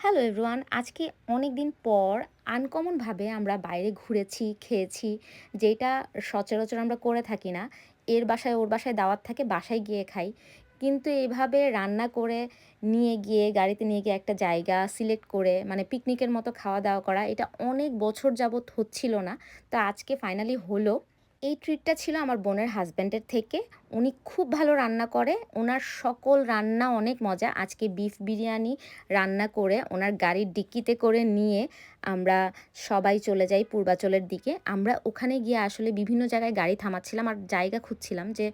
Hello everyone আজকে অনেক দিন পর আনকমনভাবে আমরা বাইরে ঘুরেছি, খেয়েছি, যেটা সচরাচর আমরা করে থাকি না। এর বাসায়, ওর বাসায় দাওয়াত থাকে, বাসায় গিয়ে খাই। কিন্তু এইভাবে রান্না করে নিয়ে গিয়ে, গাড়িতে নিয়ে গিয়ে একটা জায়গা সিলেক্ট করে মানে পিকনিকের মতো খাওয়া দাওয়া করা, এটা অনেক বছর যাবৎ হচ্ছিল না। তো আজকে ফাইনালি হলো। এই ট্রিটটা ছিল আমার বোনের হাজব্যান্ডের থেকে। উনি খুব ভালো রান্না করে। ওনার সকল রান্না অনেক মজা। আজকে বিফ বিরিয়ানি রান্না করে ওনার গাড়ির ডিক্কিতে করে নিয়ে আমরা সবাই চলে যাই পূর্বাচলের দিকে। আমরা ওখানে গিয়ে আসলে বিভিন্ন জায়গায় গাড়ি থামাচ্ছিলাম আর জায়গা খুঁজছিলাম যে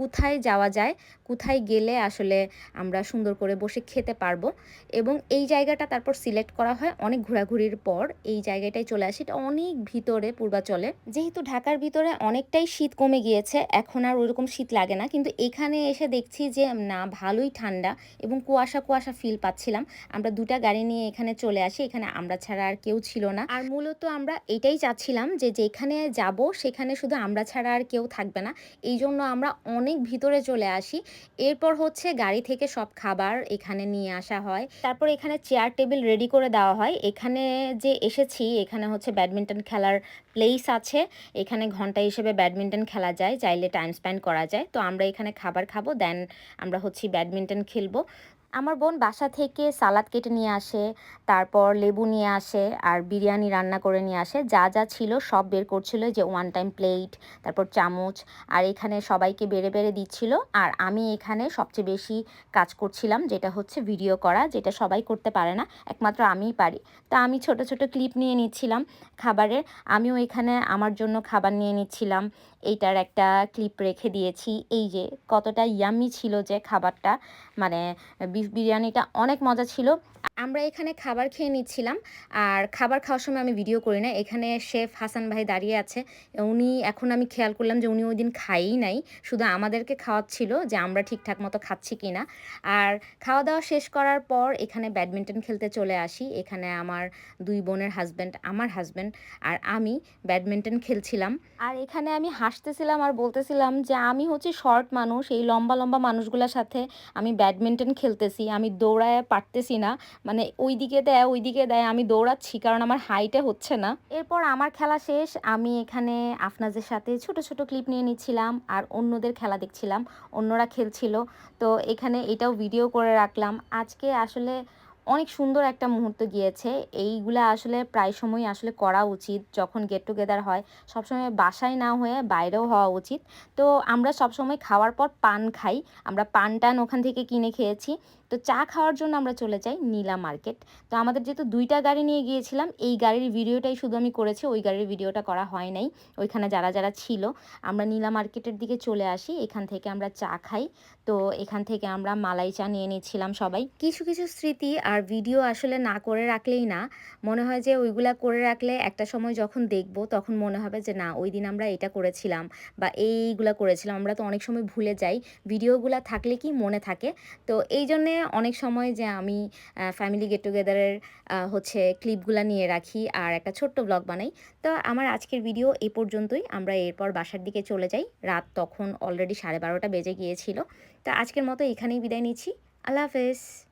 কোথায় যাওয়া যায়, কোথায় গেলে আসলে আমরা সুন্দর করে বসে খেতে পারব এবং এই জায়গাটা তারপর সিলেক্ট করা হয় অনেক ঘোরাঘুরির পর। এই জায়গাটায় চলে আসি, এটা অনেক ভিতরে পূর্বাচলে। যেহেতু ঢাকার ভিতরে অনেকটাই শীত কমে গিয়েছে, এখন আর ওইরকম শীত লাগে না। কিন্তু এখানে এসে দেখছি যে, না, ভালোই ঠান্ডা এবং কুয়াশা কুয়াশা ফিল পাচ্ছিলাম। আমরা দুটা গাড়ি নিয়ে এখানে চলে আসি, এখানে আমরা ছাড়া আর কেউ ছিল না। আর মূলত আমরা এটাই চাচ্ছিলাম যে, যেখানে যাব সেখানে শুধু আমরা ছাড়া আর কেউ থাকবে না। এই জন্য আমরা অনেক ভিতরে চলে আসি। এরপর হচ্ছে গাড়ি থেকে সব খাবার এখানে নিয়ে আসা হয়। তারপর এখানে চেয়ার টেবিল রেডি করে দেওয়া হয়। এখানে যে এসেছি, এখানে হচ্ছে ব্যাডমিন্টন খেলার প্লেস আছে। এখানে ঘণ্টা হিসেবে ব্যাডমিন্টন খেলা যায়, চাইলে টাইম স্পেন্ড করা যায়। তো আমরা এখানে খাবার খাব দেন আমরা হচ্ছে ব্যাডমিন্টন খেলব। আমার বোন বাসা থেকে সালাদ কেটে নিয়ে আসে, তারপর লেবু নিয়ে আসে আর বিরিয়ানি রান্না করে নিয়ে আসে। যা যা ছিল সব বের করছিল যে ওয়ান টাইম প্লেট তারপর চামচ আর এখানে সবাইকে বেড়ে বেড়ে দিচ্ছিল। আর আমি এখানে সবচেয়ে বেশি কাজ করছিলাম যেটা হচ্ছে ভিডিও করা, যেটা সবাই করতে পারে না, একমাত্র আমিই পারি। তা আমি ছোট ছোট ক্লিপ নিয়ে নিচ্ছিলাম খাবারের। আমিও এখানে আমার জন্য খাবার নিয়ে নিচ্ছিলাম। এইটার একটা ক্লিপ রেখে দিয়েছি। এই যে কতটা ইয়ামি ছিল যে খাবারটা মানে বিফ বিরিয়ানিটা অনেক মজা ছিল। আমরা এখানে খাবার খেয়ে নিচ্ছিলাম। আর খাবার খাওয়ার সময় আমি ভিডিও করি না। এখানে শেফ হাসান ভাই দাঁড়িয়ে আছে। উনি, এখন আমি খেয়াল করলাম যে উনি ওই দিন খাইই নাই। শুধু আমাদেরকে খাওয়াচ্ছিল যে আমরা ঠিকঠাক মতো খাচ্ছি কি না আর খাওয়া দাওয়া শেষ করার পর এখানে ব্যাডমিন্টন খেলতে চলে আসি। এখানে আমার দুই বোনের হাজব্যান্ড আমার হাজব্যান্ড আর আমি ব্যাডমিন্টন খেলছিলাম। আর এখানে আমি হাসতেছিলাম আর বলতেছিলাম যে আমি হচ্ছে শর্ট মানুষ। এই লম্বা লম্বা মানুষগুলোর সাথে আমি ব্যাডমিন্টন খেলতেছি। আমি দৌড়ায় পারতেছি না। মানে ওই দিকে দেয় ওই দিকে দেয়, আমি দৌড়াচ্ছি, কারণ আমার হাইটে হচ্ছে না। এরপর আমার খেলা শেষ, আমি এখানে আফনাজের সাথে ছোট ছোট ক্লিপ নিয়ে নিচ্ছিলাম, আর অন্যদের খেলা দেখছিলাম, অন্যরা খেলছিল। তো এখানে এটাও ভিডিও করে রাখলাম। আজকে আসলে অনেক সুন্দর একটা মুহূর্ত গিয়েছে। এইগুলা আসলে প্রায় সময় আসলে করা উচিত, যখন গেট টুগেদার হয়। সবসময় বাসায় না হয়ে বাইরেও হওয়া উচিত। তো আমরা সবসময় খাওয়ার পর পান খাই। আমরা পান টান ওখান থেকে কিনে খেয়েছি। তো চা খাওয়ার জন্য আমরা চলে যাই নীলা মার্কেট। তো আমাদের যেহেতু দুইটা গাড়ি নিয়ে গিয়েছিলাম, এই গাড়ির ভিডিওটাই শুধু আমি করেছি, ওই গাড়ির ভিডিওটা করা হয় নাই। ওইখানে যারা যারা ছিল, আমরা নীলা মার্কেটের দিকে চলে আসি, এখান থেকে আমরা চা খাই। তো এখান থেকে আমরা মালাই চা নিয়ে নিচ্ছিলাম সবাই। কিছু কিছু স্মৃতি আর ভিডিও আসলে না করে রাখলেই না, মনে হয় যে ওইগুলা করে রাখলে একটা সময় যখন দেখব, তখন মনে হবে যে না, ওই দিন আমরা এটা করেছিলাম বা এইগুলা করেছিলাম। আমরা তো অনেক সময় ভুলে যাই, ভিডিওগুলা থাকলে কি মনে থাকে? তো এই জন্যে অনেক সময় যে আমি ফ্যামিলি গেট টুগেদারের হচ্ছে ক্লিপগুলো নিয়ে রাখি আর একটা ছোট্ট ব্লগ বানাই। তো আমার আজকের ভিডিও এ পর্যন্তই। আমরা এরপর বাসার দিকে চলে যাই। রাত তখন অলরেডি সাড়ে বারোটা বেজে গিয়েছিল। তো আজকের মতো এখানেই বিদায় নিচ্ছি। আল্লাহ হাফেজ।